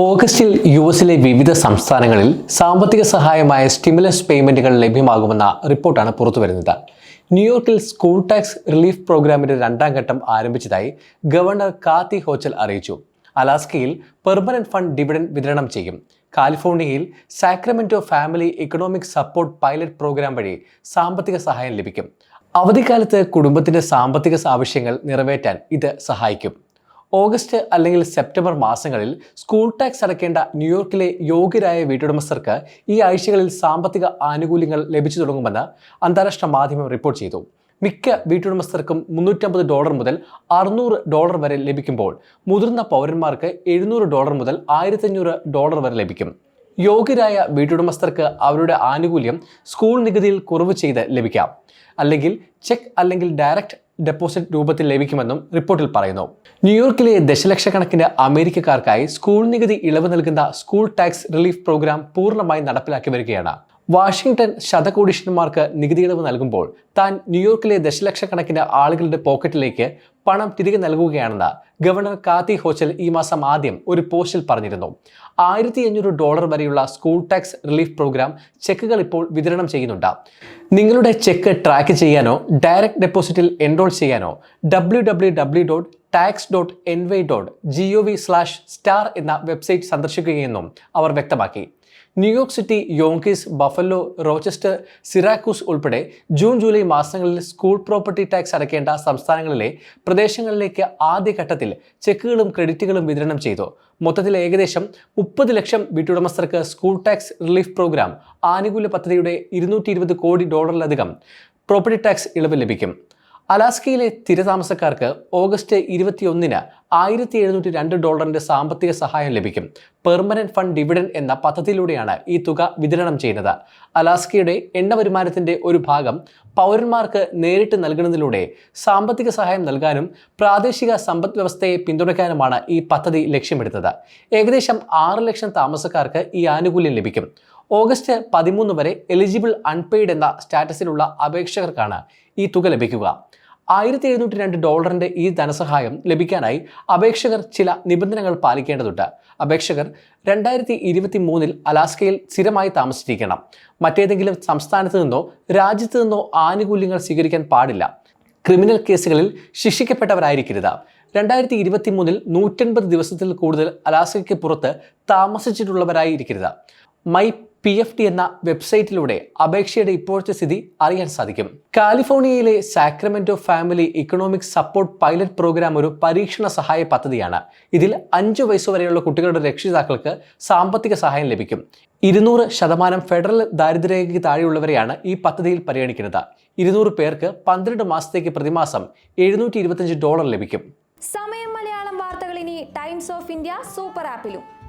ഓഗസ്റ്റിൽ യു എസിലെ വിവിധ സംസ്ഥാനങ്ങളിൽ സാമ്പത്തിക സഹായമായ സ്റ്റിമുലസ് പേയ്മെന്റുകൾ ലഭ്യമാകുമെന്ന റിപ്പോർട്ടാണ് പുറത്തുവരുന്നത്. ന്യൂയോർക്കിൽ സ്കൂൾ ടാക്സ് റിലീഫ് പ്രോഗ്രാമിന്റെ രണ്ടാം ഘട്ടം ആരംഭിച്ചതായി ഗവർണർ കാത്തി ഹോച്ചൽ അറിയിച്ചു. അലാസ്കയിൽ പെർമനന്റ് ഫണ്ട് ഡിവിഡൻ വിതരണം ചെയ്യും. കാലിഫോർണിയയിൽ Sacramento family economic support pilot programme വഴി സാമ്പത്തിക സഹായം ലഭിക്കും. അവധിക്കാലത്ത് കുടുംബത്തിന്റെ സാമ്പത്തിക ആവശ്യങ്ങൾ നിറവേറ്റാൻ ഇത് സഹായിക്കും. ഓഗസ്റ്റ് അല്ലെങ്കിൽ സെപ്റ്റംബർ മാസങ്ങളിൽ സ്കൂൾ ടാക്സ് അടയ്ക്കേണ്ട ന്യൂയോർക്കിലെ യോഗ്യരായ വീട്ടുടമസ്ഥർക്ക് ഈ ആഴ്ചകളിൽ സാമ്പത്തിക ആനുകൂല്യങ്ങൾ ലഭിച്ചു തുടങ്ങുമെന്ന് അന്താരാഷ്ട്ര മാധ്യമം റിപ്പോർട്ട് ചെയ്തു. മിക്ക വീട്ടുടമസ്ഥർക്കും മുന്നൂറ്റമ്പത് ഡോളർ മുതൽ അറുന്നൂറ് ഡോളർ വരെ ലഭിക്കുമ്പോൾ മുതിർന്ന പൗരന്മാർക്ക് എഴുന്നൂറ് ഡോളർ മുതൽ ആയിരത്തഞ്ഞൂറ് ഡോളർ വരെ ലഭിക്കും. യോഗ്യരായ വീട്ടുടമസ്ഥർക്ക് അവരുടെ ആനുകൂല്യം സ്കൂൾ നികുതിയിൽ കുറവ് ചെയ്ത് ലഭിക്കാം. അല്ലെങ്കിൽ ചെക്ക് അല്ലെങ്കിൽ ഡയറക്റ്റ് ഡെപ്പോസിറ്റ് രൂപത്തിൽ ലഭിക്കുമെന്നും റിപ്പോർട്ടിൽ പറയുന്നു. ന്യൂയോർക്കിലെ ദശലക്ഷക്കണക്കിന് അമേരിക്കക്കാർക്കായി സ്കൂൾ നികുതി ഇളവ് നൽകുന്ന സ്കൂൾ ടാക്സ് റിലീഫ് പ്രോഗ്രാം പൂർണമായി നടപ്പിലാക്കി വരികയാണ്. വാഷിംഗ്ടൺ ശതകോടീശ്വരന്മാർക്ക് നികുതി ഇളവ് നൽകുമ്പോൾ താൻ ന്യൂയോർക്കിലെ ദശലക്ഷക്കണക്കിന് ആളുകളുടെ പോക്കറ്റിലേക്ക് പണം തിരികെ നൽകുകയാണെന്ന് ഗവർണർ കാത്തി ഹോച്ചൽ ഈ മാസം ആദ്യം ഒരു പോസ്റ്റിൽ പറഞ്ഞിരുന്നു. ആയിരത്തി അഞ്ഞൂറ് ഡോളർ വരെയുള്ള സ്കൂൾ ടാക്സ് റിലീഫ് പ്രോഗ്രാം ചെക്കുകൾ ഇപ്പോൾ വിതരണം ചെയ്യുന്നുണ്ട്. നിങ്ങളുടെ ചെക്ക് ട്രാക്ക് ചെയ്യാനോ ഡയറക്റ്റ് ഡെപ്പോസിറ്റിൽ എൻറോൾ ചെയ്യാനോ W W dot tax dot N Y dot G O V slash star എന്ന വെബ്സൈറ്റ് സന്ദർശിക്കുകയെന്നും അവർ വ്യക്തമാക്കി. New York City Yonkers Buffalo Rochester Syracuse ഉൾപ്പെടെ ജൂൺ ജൂലൈ മാസങ്ങളിൽ സ്കൂൾ പ്രോപ്പർട്ടി ടാക്സ് അടയ്ക്കേണ്ട സംസ്ഥാനങ്ങളിലെ പ്രദേശങ്ങളിലേക്ക് ആദ്യഘട്ടത്തിൽ ചെക്കുകളും ക്രെഡിറ്റുകളും വിതരണം ചെയ്തു. മൊത്തത്തിൽ ഏകദേശം മുപ്പത് ലക്ഷം വീട്ടുടമസ്ഥർക്ക് സ്കൂൾ ടാക്സ് റിലീഫ് പ്രോഗ്രാം ആനുകൂല്യ പദ്ധതിയുടെ ഇരുന്നൂറ്റി കോടി ഡോളറിലധികം പ്രോപ്പർട്ടി ടാക്സ് ഇളവ് ലഭിക്കും. അലാസ്കയിലെ സ്ഥിരതാമസക്കാർക്ക് ഓഗസ്റ്റ് ഇരുപത്തിയൊന്നിന് ആയിരത്തി എഴുന്നൂറ്റി രണ്ട് ഡോളറിന്റെ സാമ്പത്തിക സഹായം ലഭിക്കും. പെർമനന്റ് ഫണ്ട് ഡിവിഡൻ എന്ന പദ്ധതിയിലൂടെയാണ് ഈ തുക വിതരണം ചെയ്യുന്നത്. അലാസ്കയുടെ എണ്ണ വരുമാനത്തിന്റെ ഒരു ഭാഗം പൗരന്മാർക്ക് നേരിട്ട് നൽകുന്നതിലൂടെ സാമ്പത്തിക സഹായം നൽകാനും പ്രാദേശിക സമ്പദ് വ്യവസ്ഥയെ പിന്തുണയ്ക്കാനുമാണ് ഈ പദ്ധതി ലക്ഷ്യമെടുത്തത് ഏകദേശം ആറ് ലക്ഷം താമസക്കാർക്ക് ഈ ആനുകൂല്യം ലഭിക്കും. ഓഗസ്റ്റ് പതിമൂന്ന് വരെ എലിജിബിൾ അൺപെയ്ഡ് എന്ന സ്റ്റാറ്റസിലുള്ള അപേക്ഷകർക്കാണ് ഈ തുക ലഭിക്കുക. ആയിരത്തി എഴുന്നൂറ്റി രണ്ട് ഡോളറിന്റെ ഈ ധനസഹായം ലഭിക്കാനായി അപേക്ഷകർ ചില നിബന്ധനകൾ പാലിക്കേണ്ടതുണ്ട്. അപേക്ഷകർ രണ്ടായിരത്തി ഇരുപത്തി മൂന്നിൽ അലാസ്കയിൽ സ്ഥിരമായി താമസിച്ചിരിക്കണം. മറ്റേതെങ്കിലും സംസ്ഥാനത്ത് നിന്നോ രാജ്യത്ത് നിന്നോ ആനുകൂല്യങ്ങൾ സ്വീകരിക്കാൻ പാടില്ല. ക്രിമിനൽ കേസുകളിൽ ശിക്ഷിക്കപ്പെട്ടവരായിരിക്കരുത്. രണ്ടായിരത്തി ഇരുപത്തി മൂന്നിൽ നൂറ്റൻപത് ദിവസത്തിൽ കൂടുതൽ അലാസ്കയ്ക്ക് പുറത്ത് താമസിച്ചിട്ടുള്ളവരായിരിക്കരുത്. മൈ പി എഫ് ടി എന്ന വെബ്സൈറ്റിലൂടെ അപേക്ഷയുടെ ഇപ്പോഴത്തെ സ്ഥിതി അറിയാൻ സാധിക്കും. കാലിഫോർണിയയിലെ Sacramento family economic support pilot programme ഒരു പരീക്ഷണ സഹായ പദ്ധതിയാണ്. ഇതിൽ അഞ്ചു വയസ്സുവരെയുള്ള കുട്ടികളുടെ രക്ഷിതാക്കൾക്ക് സാമ്പത്തിക സഹായം ലഭിക്കും. ഇരുന്നൂറ് ശതമാനം ഫെഡറൽ ദാരിദ്ര്യരേഖയ്ക്ക് താഴെയുള്ളവരെയാണ് ഈ പദ്ധതിയിൽ പരിഗണിക്കുന്നത്. ഇരുന്നൂറ് പേർക്ക് പന്ത്രണ്ട് മാസത്തേക്ക് പ്രതിമാസം എഴുന്നൂറ്റി ഡോളർ ലഭിക്കും. സമയം മലയാളം വാർത്തകൾ ഇനി ടൈംസ് ഓഫ് ഇന്ത്യ സൂപ്പർ ആപ്പിലും.